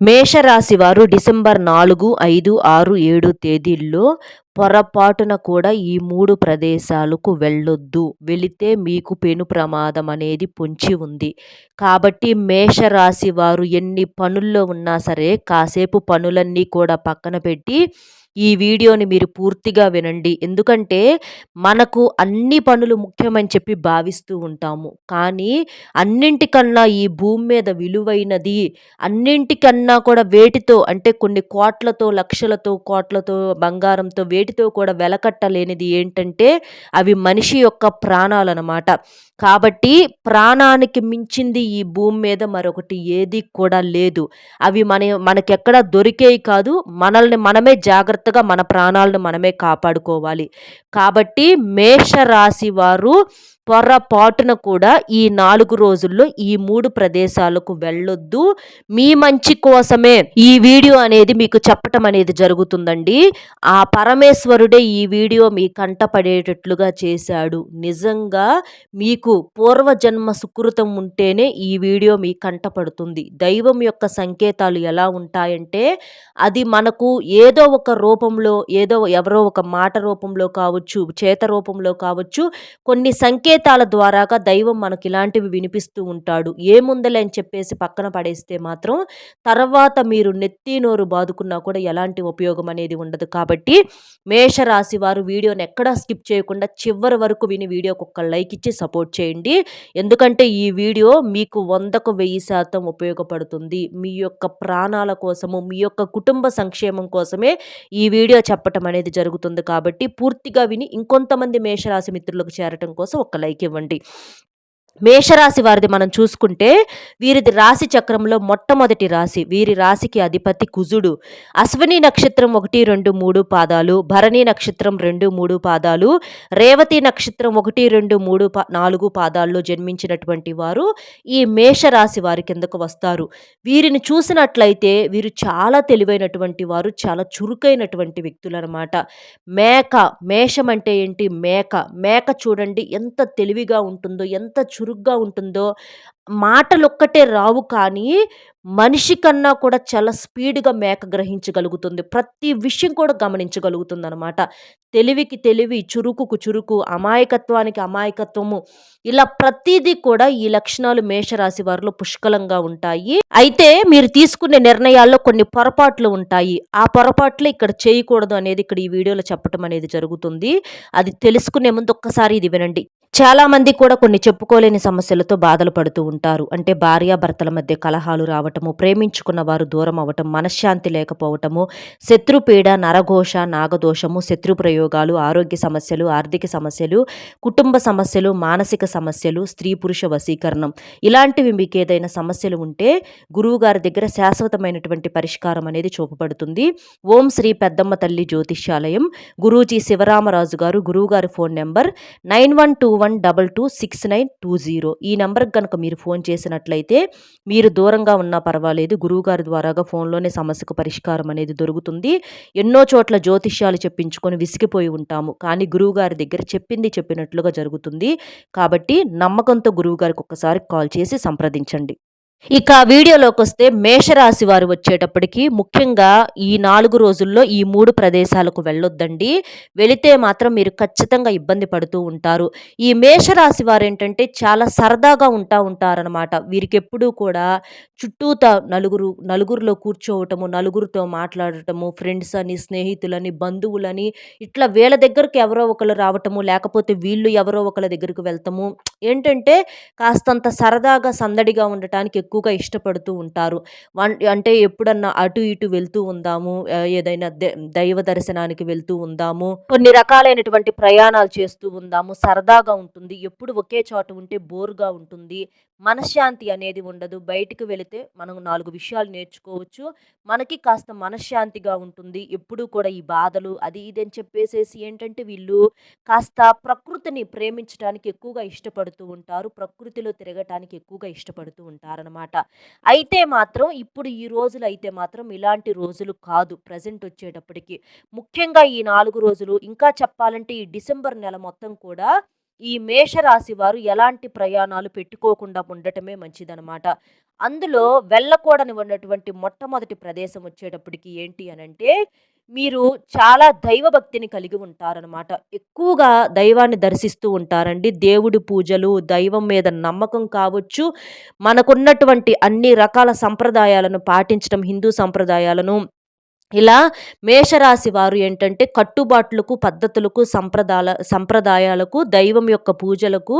మేషరాశి వారు డిసెంబర్ నాలుగు ఐదు ఆరు ఏడు తేదీల్లో పొరపాటున కూడా ఈ మూడు ప్రదేశాలకు వెళ్ళొద్దు. వెళితే మీకు పెను ప్రమాదం అనేది పొంచి ఉంది. కాబట్టి మేషరాశి వారు ఎన్ని పనుల్లో ఉన్నా సరే కాసేపు పనులన్నీ కూడా పక్కన పెట్టి ఈ వీడియోని మీరు పూర్తిగా వినండి. ఎందుకంటే మనకు అన్ని పనులు ముఖ్యమని చెప్పి భావిస్తూ ఉంటాము. కానీ అన్నింటికన్నా ఈ భూమి మీద విలువైనది అన్నింటికన్నా కూడా వేటితో అంటే కొన్ని కోట్లతో లక్షలతో కోట్లతో బంగారంతో వేటితో కూడా వెలకట్టలేనిది ఏంటంటే అవి మనిషి యొక్క ప్రాణాలన్నమాట. కాబట్టి ప్రాణానికి మించింది ఈ భూమి మీద మరొకటి ఏది కూడా లేదు. అవి మన మనకెక్కడ దొరికేవి కాదు మనల్ని మనమే జాగ్రత్త జాగ్రత్తగా మన ప్రాణాలను మనమే కాపాడుకోవాలి. కాబట్టి మేషరాశి వారు పొరపాటున కూడా ఈ నాలుగు రోజుల్లో ఈ మూడు ప్రదేశాలకు వెళ్ళొద్దు. మీ మంచి కోసమే ఈ వీడియో అనేది మీకు చెప్పటం అనేది జరుగుతుందండి. ఆ పరమేశ్వరుడే ఈ వీడియో మీ కంటపడేటట్లుగా చేశాడు. నిజంగా మీకు పూర్వజన్మ సుకృతం ఉంటేనే ఈ వీడియో మీ కంటపడుతుంది దైవం యొక్క సంకేతాలు ఎలా ఉంటాయంటే అది మనకు ఏదో ఒక రూపంలో ఏదో ఎవరో ఒక మాట రూపంలో కావచ్చు చేత రూపంలో కావచ్చు కొన్ని సంకేత సంకేతాల ద్వారాగా దైవం మనకి ఇలాంటివి వినిపిస్తూ ఉంటాడు. ఏముందలే అని చెప్పేసి పక్కన పడేస్తే మాత్రం తర్వాత మీరు నెత్తి నోరు బాదుకున్నా కూడా ఎలాంటి ఉపయోగం అనేది ఉండదు. కాబట్టి మేషరాశి వారు వీడియోని ఎక్కడా స్కిప్ చేయకుండా చివరి వరకు విని వీడియోకి ఒక లైక్ ఇచ్చి సపోర్ట్ చేయండి. ఎందుకంటే ఈ వీడియో మీకు వందకు వెయ్యి శాతం ఉపయోగపడుతుంది. మీ యొక్క ప్రాణాల కోసము మీ యొక్క కుటుంబ సంక్షేమం కోసమే ఈ వీడియో చెప్పటం అనేది జరుగుతుంది. కాబట్టి పూర్తిగా విని ఇంకొంతమంది మేషరాశి మిత్రులకు చేరటం కోసం ఒక లైక్ ఇవ్వండి మేషరాశి వారిది మనం చూసుకుంటే వీరిది రాశి చక్రంలో మొట్టమొదటి రాశి. వీరి రాశికి అధిపతి కుజుడు. అశ్విని నక్షత్రం ఒకటి రెండు మూడు పాదాలు. భరణి నక్షత్రం రెండు మూడు పాదాలు. రేవతి నక్షత్రం ఒకటి రెండు మూడు పా నాలుగు పాదాల్లో జన్మించినటువంటి వారు ఈ మేషరాశి వారి కిందకు వస్తారు. వీరిని చూసినట్లయితే వీరు చాలా తెలివైనటువంటి వారు చాలా చురుకైనటువంటి వ్యక్తులు అనమాట మేక మేషం అంటే ఏంటి? మేక. మేక చూడండి ఎంత తెలివిగా ఉంటుందో ఎంత చు చురుగ్గా ఉంటుందో మాటలొక్కటే రావు కానీ మనిషి కన్నా కూడా చాలా స్పీడ్‌గా మేక గ్రహించగలుగుతుంది. ప్రతి విషయం కూడా గమనించగలుగుతుందనమాట. తెలివికి తెలివి, చురుకుకు చురుకు, అమాయకత్వానికి అమాయకత్వము ఇలా ప్రతీదీ కూడా ఈ లక్షణాలు మేషరాశి వారిలో పుష్కలంగా ఉంటాయి. అయితే మీరు తీసుకునే నిర్ణయాల్లో కొన్ని పొరపాట్లు ఉంటాయి. ఆ పొరపాట్లు ఇక్కడ చేయకూడదు అనేది ఇక్కడ ఈ వీడియోలో చెప్పటం అనేది జరుగుతుంది. అది తెలుసుకునే ముందు ఒక్కసారి ఇది వినండి. చాలామంది కూడా కొన్ని చెప్పుకోలేని సమస్యలతో బాధలు పడుతూ ఉంటారు. అంటే భార్యాభర్తల మధ్య కలహాలు రావటము, ప్రేమించుకున్న వారు దూరం అవ్వటం, మనశ్శాంతి లేకపోవటము, శత్రుపీడ, నరఘోష, నాగదోషము, శత్రు ప్రయోగాలు, ఆరోగ్య సమస్యలు, ఆర్థిక సమస్యలు, కుటుంబ సమస్యలు, మానసిక సమస్యలు, స్త్రీ పురుష వశీకరణం. ఇలాంటివి మీకు ఏదైనా సమస్యలు ఉంటే గురువుగారి దగ్గర శాశ్వతమైనటువంటి పరిష్కారం అనేది చూపబడుతుంది. ఓం శ్రీ పెద్దమ్మ తల్లి జ్యోతిష్యాలయం. గురూజీ శివరామరాజు గారు గురువుగారి phone number nine one two one double two six nine two zero. ఈ నెంబర్కి కనుక మీరు ఫోన్ చేసినట్లయితే మీరు దూరంగా ఉన్నా పర్వాలేదు. గురువుగారి ద్వారాగా ఫోన్లోనే సమస్యకు పరిష్కారం అనేది దొరుకుతుంది. ఎన్నో చోట్ల జ్యోతిష్యాలు చెప్పించుకొని విసిగిపోయి ఉంటాము. కానీ గురువుగారి దగ్గర చెప్పింది చెప్పినట్లుగా జరుగుతుంది. కాబట్టి నమ్మకంతో గురువుగారికి ఒక్కసారి కాల్ చేసి సంప్రదించండి. ఇక వీడియోలోకి వస్తే మేషరాశి వారు వచ్చేటప్పటికి ముఖ్యంగా ఈ నాలుగు రోజుల్లో ఈ మూడు ప్రదేశాలకు వెళ్ళొద్దండి. వెళితే మాత్రం మీరు ఖచ్చితంగా ఇబ్బంది పడుతూ ఉంటారు. ఈ మేషరాశి వారు ఏంటంటే చాలా సరదాగా ఉంటా ఉంటారనమాట వీరికి ఎప్పుడూ కూడా చుట్టూత నలుగురు నలుగురిలో కూర్చోవటము నలుగురితో మాట్లాడటము ఫ్రెండ్స్ అని స్నేహితులని బంధువులని ఇట్లా వీళ్ళ దగ్గరకు ఎవరో ఒకరు రావటము లేకపోతే వీళ్ళు ఎవరో ఒకళ్ళ దగ్గరకు వెళ్తాము. ఏంటంటే కాస్తంత సరదాగా సందడిగా ఉండటానికి ఎక్కువగా ఇష్టపడుతూ ఉంటారు. వన్ అంటే ఎప్పుడన్నా అటు ఇటు వెళ్తూ ఉందాము ఏదైనా దైవ దర్శనానికి వెళ్తూ ఉందాము కొన్ని రకాలైనటువంటి ప్రయాణాలు చేస్తూ ఉందాము సరదాగా ఉంటుంది ఎప్పుడు ఒకే చోట ఉంటే బోర్గా ఉంటుంది మనశ్శాంతి అనేది ఉండదు బయటికి వెళితే మనం నాలుగు విషయాలు నేర్చుకోవచ్చు మనకి కాస్త మనశ్శాంతిగా ఉంటుంది ఎప్పుడూ కూడా ఈ బాధలు అది ఇది అని చెప్పేసేసి ఏంటంటే వీళ్ళు కాస్త ప్రకృతిని ప్రేమించడానికి ఎక్కువగా ఇష్టపడుతూ ఉంటారు ప్రకృతిలో తిరగటానికి ఎక్కువగా ఇష్టపడుతూ ఉంటారనమాట అయితే మాత్రం ఇప్పుడు ఈ రోజులు అయితే మాత్రం ఇలాంటి రోజులు కాదు ప్రజెంట్ వచ్చేటప్పటికి. ముఖ్యంగా ఈ నాలుగు రోజులు ఇంకా చెప్పాలంటే ఈ డిసెంబర్ నెల మొత్తం కూడా ఈ మేషరాశి వారు ఎలాంటి ప్రయాణాలు పెట్టుకోకుండా ఉండటమే మంచిదనమాట అందులో వెళ్ళకూడని ఉన్నటువంటి మొట్టమొదటి ప్రదేశం వచ్చేటప్పటికి ఏంటి అనంటే మీరు చాలా దైవభక్తిని కలిగి ఉంటారనమాట ఎక్కువగా దైవాన్ని దర్శిస్తూ ఉంటారండి. దేవుడి పూజలు దైవం మీద నమ్మకం కావచ్చు. మనకున్నటువంటి అన్ని రకాల సంప్రదాయాలను పాటించడం హిందూ సంప్రదాయాలను ఇలా మేషరాశి వారు ఏంటంటే కట్టుబాట్లకు పద్ధతులకు సంప్రదాయ సంప్రదాయాలకు దైవం యొక్క పూజలకు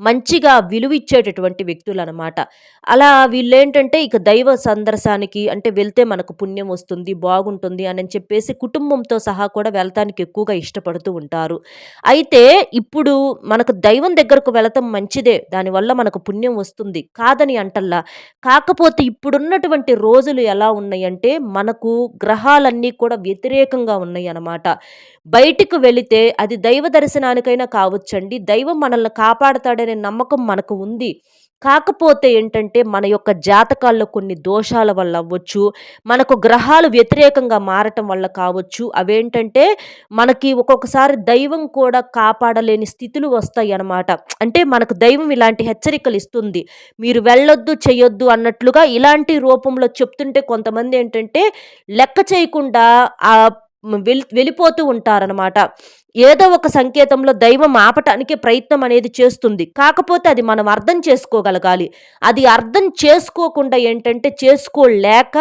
మంచిగా విలువిచ్చేటటువంటి వ్యక్తులు అనమాట అలా వీళ్ళేంటంటే ఇక దైవ సందర్శానికి అంటే వెళ్తే మనకు పుణ్యం వస్తుంది బాగుంటుంది అని చెప్పేసి కుటుంబంతో సహా కూడా వెళ్తానికి ఎక్కువగా ఇష్టపడుతూ ఉంటారు. అయితే ఇప్పుడు మనకు దైవం దగ్గరకు వెళతం మంచిదే దానివల్ల మనకు పుణ్యం వస్తుంది కాదని అంటల్లా. కాకపోతే ఇప్పుడున్నటువంటి రోజులు ఎలా ఉన్నాయంటే మనకు గ్రహ గ్రహాలన్నీ కూడా వ్యతిరేకంగా ఉన్నాయి అన్నమాట బయటికి వెళితే అది దైవ దర్శనానికైనా కావచ్చండి. దైవం మనల్ని కాపాడతాడనే నమ్మకం మనకు ఉంది. కాకపోతే ఏంటంటే మన యొక్క జాతకాల్లో కొన్ని దోషాల వల్ల అవ్వచ్చు మనకు గ్రహాలు వ్యతిరేకంగా మారటం వల్ల కావచ్చు. అవేంటంటే మనకి ఒక్కొక్కసారి దైవం కూడా కాపాడలేని స్థితులు వస్తాయి అన్నమాట. అంటే మనకు దైవం ఇలాంటి హెచ్చరికలు ఇస్తుంది. మీరు వెళ్ళొద్దు చేయొద్దు అన్నట్లుగా ఇలాంటి రూపంలో చెప్తుంటే కొంతమంది ఏంటంటే లెక్క చేయకుండా ఆ వెళ్ళిపోతూ ఉంటారనమాట ఏదో ఒక సంకేతంలో దైవం ఆపటానికి ప్రయత్నం అనేది చేస్తుంది. కాకపోతే అది మనం అర్థం చేసుకోగలగాలి. అది అర్థం చేసుకోకుండా ఏంటంటే చేసుకోలేక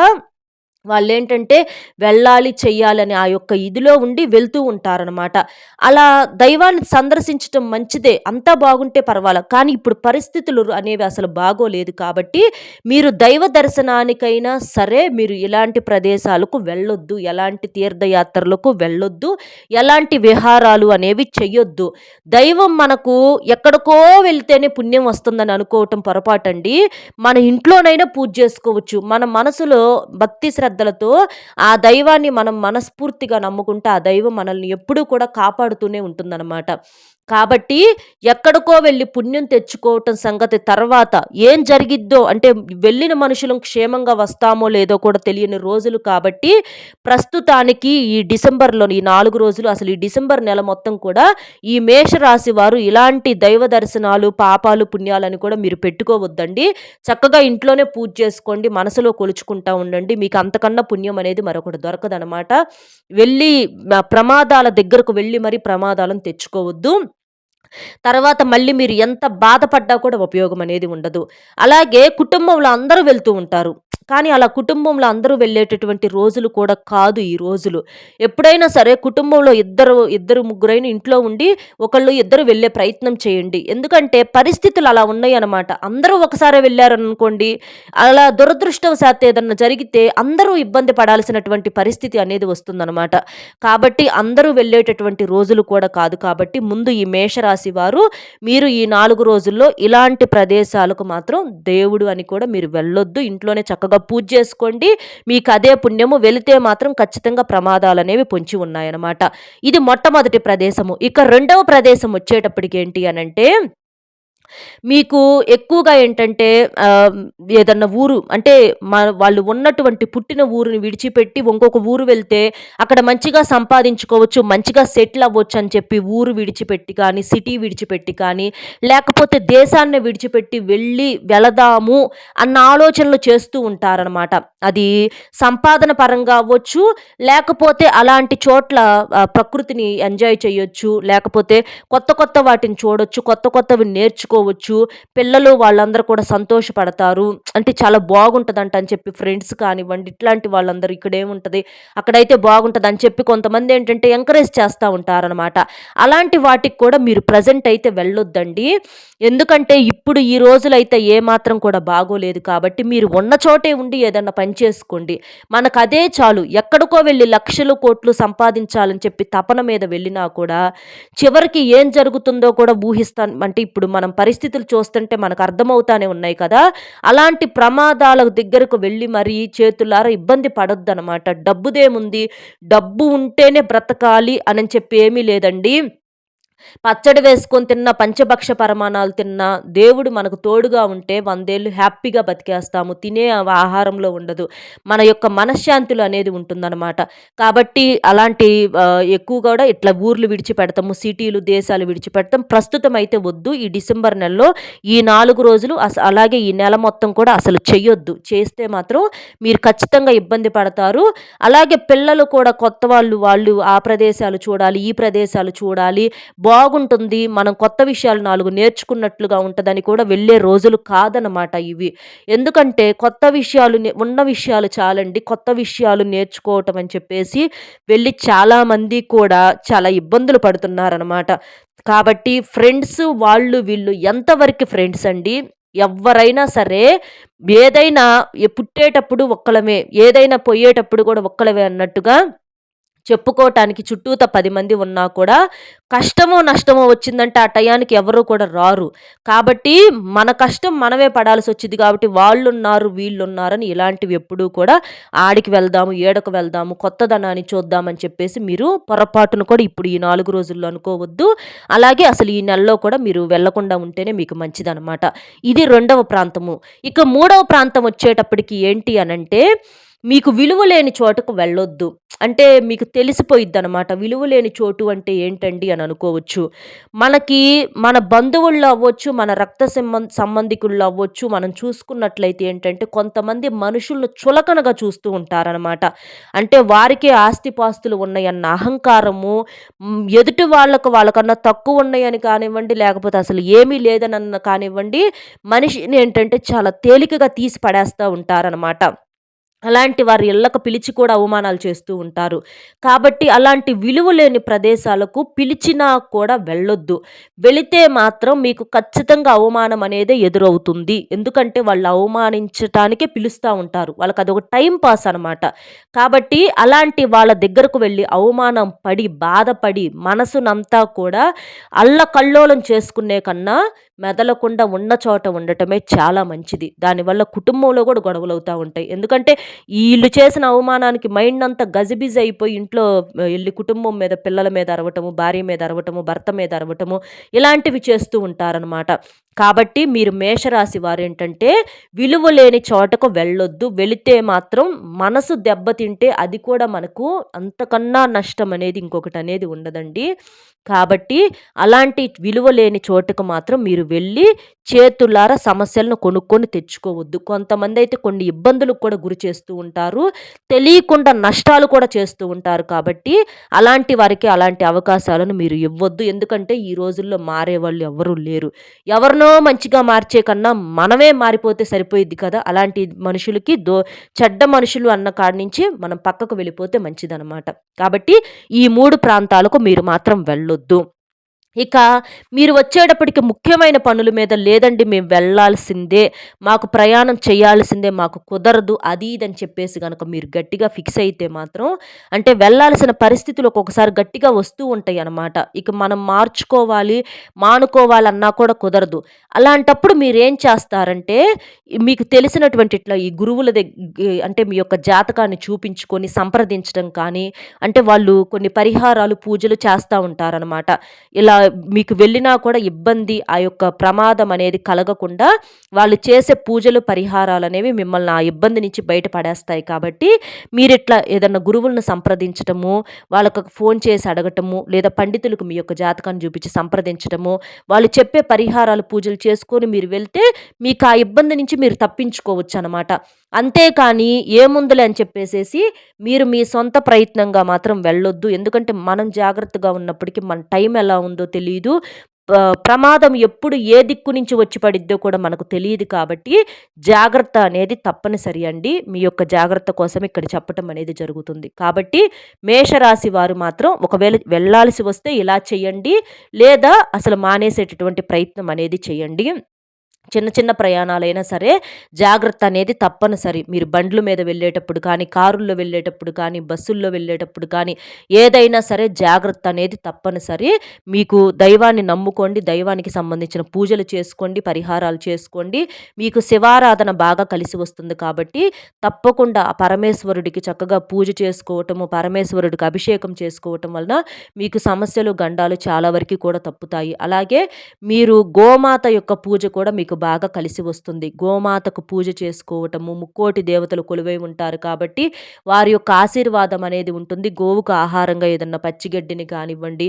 వాళ్ళేంటంటే వెళ్ళాలి చెయ్యాలని ఆ యొక్క ఇదిలో ఉండి వెళ్తూ ఉంటారనమాట అలా దైవాన్ని సందర్శించటం మంచిదే. అంతా బాగుంటే పర్వాల. కానీ ఇప్పుడు పరిస్థితులు అనేవి అసలు బాగోలేదు కాబట్టి మీరు దైవ దర్శనానికైనా సరే మీరు ఇలాంటి ప్రదేశాలకు వెళ్ళొద్దు ఎలాంటి తీర్థయాత్రలకు వెళ్ళొద్దు ఎలాంటి విహారాలు అనేవి చెయ్యొద్దు. దైవం మనకు ఎక్కడికో వెళ్తేనే పుణ్యం వస్తుందని అనుకోవటం పొరపాటండి. మన ఇంట్లోనైనా పూజ చేసుకోవచ్చు. మన మనసులో భక్తి శ్రద్ధ శ్రద్ధలతో ఆ దైవాన్ని మనం మనస్ఫూర్తిగా నమ్ముకుంటే ఆ దైవం మనల్ని ఎప్పుడూ కూడా కాపాడుతూనే ఉంటుందన్నమాట. కాబట్టి ఎక్కడికో వెళ్ళి పుణ్యం తెచ్చుకోవటం సంగతి తర్వాత ఏం జరిగిద్దో అంటే వెళ్ళిన మనుషులం క్షేమంగా వస్తామో లేదో కూడా తెలియని రోజులు కాబట్టి ప్రస్తుతానికి ఈ డిసెంబర్లో ఈ నాలుగు రోజులు అసలు ఈ డిసెంబర్ నెల మొత్తం కూడా ఈ మేషరాశి వారు ఇలాంటి దైవ దర్శనాలు పాపాలు పుణ్యాలని కూడా మీరు పెట్టుకోవద్దండి. చక్కగా ఇంట్లోనే పూజ చేసుకోండి మనసులో కొలుచుకుంటా ఉండండి. మీకు అంతకన్నా పుణ్యం అనేది మరొకటి దొరకదనమాట వెళ్ళి ప్రమాదాల దగ్గరకు వెళ్ళి మరి ప్రమాదాలను తెచ్చుకోవద్దు. తర్వాత మళ్ళీ మీరు ఎంత బాధపడ్డా కూడా ఉపయోగం అనేది ఉండదు. అలాగే కుటుంబంలో అందరూ వెళ్తూ ఉంటారు. కానీ అలా కుటుంబంలో అందరూ వెళ్ళేటటువంటి రోజులు కూడా కాదు ఈ రోజులు. ఎప్పుడైనా సరే కుటుంబంలో ఇద్దరు ఇద్దరు ముగ్గురైన ఇంట్లో ఉండి ఒకళ్ళు ఇద్దరు వెళ్ళే ప్రయత్నం చేయండి. ఎందుకంటే పరిస్థితులు అలా ఉన్నాయి అనమాట అందరూ ఒకసారి వెళ్ళారనుకోండి అలా దురదృష్టవశాత్ ఏదన్నా జరిగితే అందరూ ఇబ్బంది పడాల్సినటువంటి పరిస్థితి అనేది వస్తుందన్నమాట. కాబట్టి అందరూ వెళ్ళేటటువంటి రోజులు కూడా కాదు. కాబట్టి ముందు ఈ మేషరాశి వారు మీరు ఈ నాలుగు రోజుల్లో ఇలాంటి ప్రదేశాలకు మాత్రం దేవుడు అని కూడా మీరు వెళ్ళొద్దు. ఇంట్లోనే చక్కగా పూజ చేసుకోండి. మీకు అదే పుణ్యము వెళితే మాత్రం ఖచ్చితంగా ప్రమాదాలు అనేవి పొంచి ఉన్నాయన్నమాట. ఇది మొట్టమొదటి ప్రదేశము. ఇక రెండవ ప్రదేశం వచ్చేటప్పటికి ఏంటి అనంటే మీకు ఎక్కువగా ఏంటంటే ఏదన్నా ఊరు అంటే మా వాళ్ళు ఉన్నటువంటి పుట్టిన ఊరిని విడిచిపెట్టి ఇంకొక ఊరు వెళ్తే అక్కడ మంచిగా సంపాదించుకోవచ్చు మంచిగా సెటిల్ అవ్వచ్చు అని చెప్పి ఊరు విడిచిపెట్టి కానీ సిటీ విడిచిపెట్టి కానీ లేకపోతే దేశాన్ని విడిచిపెట్టి వెళ్ళి వెళదాము అన్న ఆలోచనలు చేస్తూ ఉంటారనమాట అది సంపాదన పరంగా అవ్వచ్చు లేకపోతే అలాంటి చోట్ల ప్రకృతిని ఎంజాయ్ చేయొచ్చు లేకపోతే కొత్త కొత్త వాటిని చూడొచ్చు కొత్త కొత్తవి నేర్చుకోవచ్చు పిల్లలు వాళ్ళందరూ కూడా సంతోషపడతారు. అంటే చాలా బాగుంటుందంట అని చెప్పి ఫ్రెండ్స్ కానివ్వండి ఇట్లాంటి వాళ్ళందరూ ఇక్కడ ఏముంటుంది అక్కడైతే బాగుంటుంది అని చెప్పి కొంతమంది ఏంటంటే ఎంకరేజ్ చేస్తూ ఉంటారనమాట అలాంటి వాటికి కూడా మీరు ప్రజెంట్ అయితే వెళ్ళొద్దండి. ఎందుకంటే ఇప్పుడు ఈ రోజులైతే ఏమాత్రం కూడా బాగోలేదు కాబట్టి మీరు ఉన్న చోటే ఉండి ఏదన్నా పని చేసుకోండి. మనకు అదే చాలు. ఎక్కడికో వెళ్ళి లక్షలు కోట్లు సంపాదించాలని చెప్పి తపన మీద వెళ్ళినా కూడా చివరికి ఏం జరుగుతుందో కూడా ఊహిస్తాను అంటే ఇప్పుడు మనం పరిస్థితులు చూస్తుంటే మనకు అర్థమవుతానే ఉన్నాయి కదా. అలాంటి ప్రమాదాల దగ్గరకు వెళ్ళి మరీ చేతులారా ఇబ్బంది పడొద్దు అనమాట డబ్బుదేముంది? డబ్బు ఉంటేనే బ్రతకాలి అని చెప్పి ఏమీ లేదండి. పచ్చడి వేసుకొని తిన్న పంచభక్ష పరమాణాలు తిన్నా దేవుడు మనకు తోడుగా ఉంటే వందేళ్ళు హ్యాపీగా బతికేస్తాము. తినే ఆహారంలో ఉండదు. మన యొక్క మనశ్శాంతులు అనేది ఉంటుందన్నమాట. కాబట్టి అలాంటి ఎక్కువ కూడా ఇట్లా ఊర్లు విడిచిపెడతాము సిటీలు దేశాలు విడిచిపెడతాం. ప్రస్తుతం అయితే వద్దు. ఈ డిసెంబర్ నెలలో ఈ నాలుగు రోజులు అస అలాగే ఈ నెల మొత్తం కూడా అసలు చెయ్యొద్దు. చేస్తే మాత్రం మీరు ఖచ్చితంగా ఇబ్బంది పడతారు. అలాగే పిల్లలు కూడా కొత్త వాళ్ళు వాళ్ళు ఆ ప్రదేశాలు చూడాలి ఈ ప్రదేశాలు చూడాలి బాగుంటుంది మనం కొత్త విషయాలు నాలుగు నేర్చుకున్నట్లుగా ఉంటుందని కూడా వెళ్ళే రోజులు కాదనమాట ఇవి. ఎందుకంటే కొత్త విషయాలు ఉన్న విషయాలు చాలండి కొత్త విషయాలు నేర్చుకోవటం అని చెప్పేసి వెళ్ళి చాలామంది కూడా చాలా ఇబ్బందులు పడుతున్నారనమాట కాబట్టి ఫ్రెండ్స్ వాళ్ళు వీళ్ళు ఎంతవరకు ఫ్రెండ్స్ అండి? ఎవరైనా సరే ఏదైనా పుట్టేటప్పుడు ఒక్కలమే ఏదైనా పోయేటప్పుడు కూడా ఒక్కలమే అన్నట్టుగా చెప్పుకోవటానికి చుట్టూత పది మంది ఉన్నా కూడా కష్టమో నష్టమో వచ్చిందంటే ఆ టయానికి ఎవరు కూడా రారు. కాబట్టి మన కష్టం మనమే పడాల్సి వచ్చింది కాబట్టి వాళ్ళు ఉన్నారు వీళ్ళు ఉన్నారని ఇలాంటివి ఎప్పుడూ కూడా ఆడికి వెళ్దాము ఏడకు వెళ్దాము కొత్తదనాన్ని చూద్దామని చెప్పేసి మీరు పొరపాటును కూడా ఇప్పుడు ఈ నాలుగు రోజుల్లో అనుకోవద్దు. అలాగే అసలు ఈ నెలలో కూడా మీరు వెళ్ళకుండా ఉంటేనే మీకు మంచిదనమాట ఇది రెండవ ప్రాంతము. ఇక మూడవ ప్రాంతం వచ్చేటప్పటికి ఏంటి అనంటే మీకు విలువ లేని చోటుకు వెళ్ళొద్దు. అంటే మీకు తెలిసిపోయిద్ది అనమాట విలువ లేని చోటు అంటే ఏంటండి అని అనుకోవచ్చు. మనకి మన బంధువుల్లో అవ్వచ్చు మన రక్త సంబంధ సంబంధికుల్లో అవ్వచ్చు మనం చూసుకున్నట్లయితే ఏంటంటే కొంతమంది మనుషులను చులకనగా చూస్తూ ఉంటారనమాట అంటే వారికే ఆస్తిపాస్తులు ఉన్నాయన్న అహంకారము ఎదుటి వాళ్ళకు వాళ్ళకన్నా తక్కువ ఉన్నాయని కానివ్వండి లేకపోతే అసలు ఏమీ లేదని కానివ్వండి మనిషిని ఏంటంటే చాలా తేలికగా తీసి పడేస్తూ ఉంటారనమాట అలాంటి వారి ఇళ్ళకు పిలిచి కూడా అవమానాలు చేస్తూ ఉంటారు. కాబట్టి అలాంటి విలువ లేని ప్రదేశాలకు పిలిచినా కూడా వెళ్ళొద్దు. వెళితే మాత్రం మీకు ఖచ్చితంగా అవమానం అనేది ఎదురవుతుంది. ఎందుకంటే వాళ్ళు అవమానించటానికే పిలుస్తూ ఉంటారు. వాళ్ళకి అదొక టైం పాస్ అనమాట కాబట్టి అలాంటి వాళ్ళ దగ్గరకు వెళ్ళి అవమానం పడి బాధపడి మనసునంతా కూడా అల్లకల్లోలం చేసుకునే కన్నా మెదలకుండా ఉన్న చోట ఉండటమే చాలా మంచిది. దానివల్ల కుటుంబంలో కూడా గొడవలు అవుతూ ఉంటాయి. ఎందుకంటే వీళ్ళు చేసిన అవమానానికి మైండ్ అంతా గజిబిజి అయిపోయి ఇంట్లో వెళ్ళి కుటుంబం మీద పిల్లల మీద అరవటము భార్య మీద అరవటము భర్త మీద అరవటము ఇలాంటివి చేస్తూ ఉంటారనమాట కాబట్టి మీరు మేషరాశి వారు ఏంటంటే విలువ లేని చోటకు వెళ్ళొద్దు. వెళితే మాత్రం మనసు దెబ్బతింటే అది కూడా మనకు అంతకన్నా నష్టం అనేది ఇంకొకటి అనేది ఉండదండి. కాబట్టి అలాంటి విలువ లేని చోటుకు మాత్రం మీరు వెళ్ళి చేతులారా సమస్యలను కొనుక్కొని తెచ్చుకోవద్దు. కొంతమంది అయితే కొన్ని ఇబ్బందులకు కూడా గురి చేస్తూ ఉంటారు. తెలియకుండా నష్టాలు కూడా చేస్తూ ఉంటారు కాబట్టి అలాంటి వారికి అలాంటి అవకాశాలను మీరు ఇవ్వద్దు. ఎందుకంటే ఈ రోజుల్లో మారే వాళ్ళు ఎవరూ లేరు. ఎవరినో మంచిగా మార్చే కన్నా మనమే మారిపోతే సరిపోయిద్ది కదా? అలాంటి మనుషులకి దో చెడ్డ మనుషులు అన్న కాడి నుంచి మనం పక్కకు వెళ్ళిపోతే మంచిదనమాట కాబట్టి ఈ మూడు ప్రాంతాలకు మీరు మాత్రం వెళ్ళొద్దు. ఇక మీరు వచ్చేటప్పటికి ముఖ్యమైన పనుల మీద లేదండి మేము వెళ్ళాల్సిందే మాకు ప్రయాణం చేయాల్సిందే మాకు కుదరదు అది ఇదని చెప్పేసి కనుక మీరు గట్టిగా ఫిక్స్ అయితే మాత్రం అంటే వెళ్ళాల్సిన పరిస్థితులు ఒక్కొక్కసారి గట్టిగా వస్తూ ఉంటాయి అన్నమాట. ఇక మనం మార్చుకోవాలి మానుకోవాలన్నా కూడా కుదరదు. అలాంటప్పుడు మీరేం చేస్తారంటే మీకు తెలిసినటువంటి ఇట్లా ఈ గురువుల దగ్గర అంటే మీ యొక్క జాతకాన్ని చూపించుకొని సంప్రదించడం కానీ అంటే వాళ్ళు కొన్ని పరిహారాలు పూజలు చేస్తూ ఉంటారనమాట ఇలా మీకు వెళ్ళినా కూడా ఇబ్బంది ఆ యొక్క ప్రమాదం అనేది కలగకుండా వాళ్ళు చేసే పూజలు పరిహారాలు అనేవి మిమ్మల్ని ఆ ఇబ్బంది నుంచి బయటపడేస్తాయి. కాబట్టి మీరు ఇట్లా ఏదన్నా గురువులను సంప్రదించటము వాళ్ళకు ఫోన్ చేసి అడగటము లేదా పండితులకు మీ యొక్క జాతకాన్ని చూపించి సంప్రదించటము వాళ్ళు చెప్పే పరిహారాలు పూజలు చేసుకొని మీరు వెళ్తే మీకు ఆ ఇబ్బంది నుంచి మీరు తప్పించుకోవచ్చు అనమాట అంతేకాని ఏముందులే అని చెప్పేసేసి మీరు మీ సొంత ప్రయత్నంగా మాత్రం వెళ్ళొద్దు. ఎందుకంటే మనం జాగ్రత్తగా ఉన్నప్పటికీ మన టైం ఎలా ఉందో తెలియదు ప్రమాదం ఎప్పుడు ఏ దిక్కు నుంచి వచ్చి పడిద్దో కూడా మనకు తెలియదు కాబట్టి జాగ్రత్త అనేది తప్పనిసరి అండి. మీ యొక్క జాగ్రత్త కోసం ఇక్కడ చెప్పటం అనేది జరుగుతుంది. కాబట్టి మేషరాశి వారు మాత్రం ఒకవేళ వెళ్ళాల్సి వస్తే ఇలా చేయండి. లేదా అసలు మానేసేటటువంటి ప్రయత్నం అనేది చేయండి. చిన్న చిన్న ప్రయాణాలైనా సరే జాగ్రత్త అనేది తప్పనిసరి. మీరు బండ్ల మీద వెళ్ళేటప్పుడు కానీ కారుల్లో వెళ్ళేటప్పుడు కానీ బస్సుల్లో వెళ్ళేటప్పుడు కానీ ఏదైనా సరే జాగ్రత్త అనేది తప్పనిసరి. మీకు దైవాన్ని నమ్ముకోండి దైవానికి సంబంధించిన పూజలు చేసుకోండి పరిహారాలు చేసుకోండి. మీకు శివారాధన బాగా కలిసి వస్తుంది కాబట్టి తప్పకుండా పరమేశ్వరుడికి చక్కగా పూజ చేసుకోవటము పరమేశ్వరుడికి అభిషేకం చేసుకోవటం వలన మీకు సమస్యలు గండాలు చాలా వరకు కూడా తప్పుతాయి. అలాగే మీరు గోమాత యొక్క పూజ కూడా మీకు మీకు బాగా కలిసి వస్తుంది. గోమాతకు పూజ చేసుకోవటము ముక్కోటి దేవతలు కొలువై ఉంటారు కాబట్టి వారి యొక్క ఆశీర్వాదం అనేది ఉంటుంది. గోవుకు ఆహారంగా ఏదన్నా పచ్చిగడ్డిని కానివ్వండి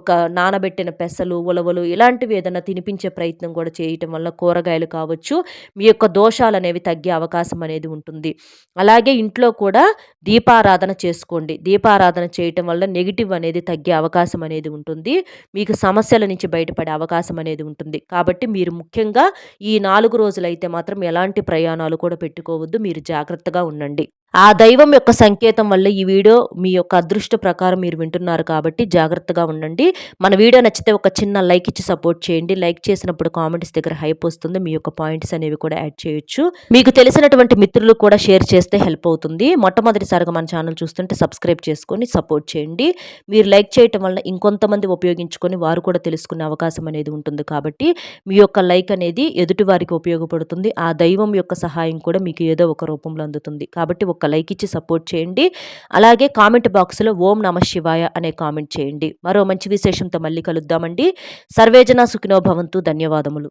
ఒక నానబెట్టిన పెసలు ఉలవలు ఇలాంటివి ఏదన్నా తినిపించే ప్రయత్నం కూడా చేయటం వల్ల కూరగాయలు కావచ్చు మీ యొక్క దోషాలు అనేవి తగ్గే అవకాశం అనేది ఉంటుంది. అలాగే ఇంట్లో కూడా దీపారాధన చేసుకోండి. దీపారాధన చేయటం వల్ల నెగిటివ్ అనేది తగ్గే అవకాశం అనేది ఉంటుంది. మీకు సమస్యల నుంచి బయటపడే అవకాశం అనేది ఉంటుంది. కాబట్టి మీరు ముఖ్యంగా ముఖ్యంగా ఈ నాలుగు రోజులైతే మాత్రం ఎలాంటి ప్రయాణాలు కూడా పెట్టుకోవద్దు. మీరు జాగ్రత్తగా ఉండండి. ఆ దైవం యొక్క సంకేతం వల్ల ఈ వీడియో మీ యొక్క అదృష్ట ప్రకారం మీరు వింటున్నారు కాబట్టి జాగ్రత్తగా ఉండండి. మన వీడియో నచ్చితే ఒక చిన్న లైక్ ఇచ్చి సపోర్ట్ చేయండి. లైక్ చేసినప్పుడు కామెంట్స్ దగ్గర హైప్ వస్తుంది. మీ యొక్క పాయింట్స్ అనేవి కూడా యాడ్ చేయొచ్చు. మీకు తెలిసినటువంటి మిత్రులు కూడా షేర్ చేస్తే హెల్ప్ అవుతుంది. మొట్టమొదటిసారిగా మన ఛానల్ చూస్తుంటే సబ్స్క్రైబ్ చేసుకొని సపోర్ట్ చేయండి. మీరు లైక్ చేయటం వల్ల ఇంకొంతమంది ఉపయోగించుకొని వారు కూడా తెలుసుకునే అవకాశం అనేది ఉంటుంది కాబట్టి మీ యొక్క లైక్ అనేది ఎదుటి వారికి ఉపయోగపడుతుంది. ఆ దైవం యొక్క సహాయం కూడా మీకు ఏదో ఒక రూపంలో అందుతుంది. కాబట్టి ఒక లైక్ ఇచ్చి సపోర్ట్ చేయండి. అలాగే కామెంట్ బాక్స్లో ఓం నమ శివాయ అనే కామెంట్ చేయండి. మరో మంచి విశేషంతో మళ్ళీ కలుద్దామండి. సర్వేజన సుఖినో భవంతు. ధన్యవాదములు.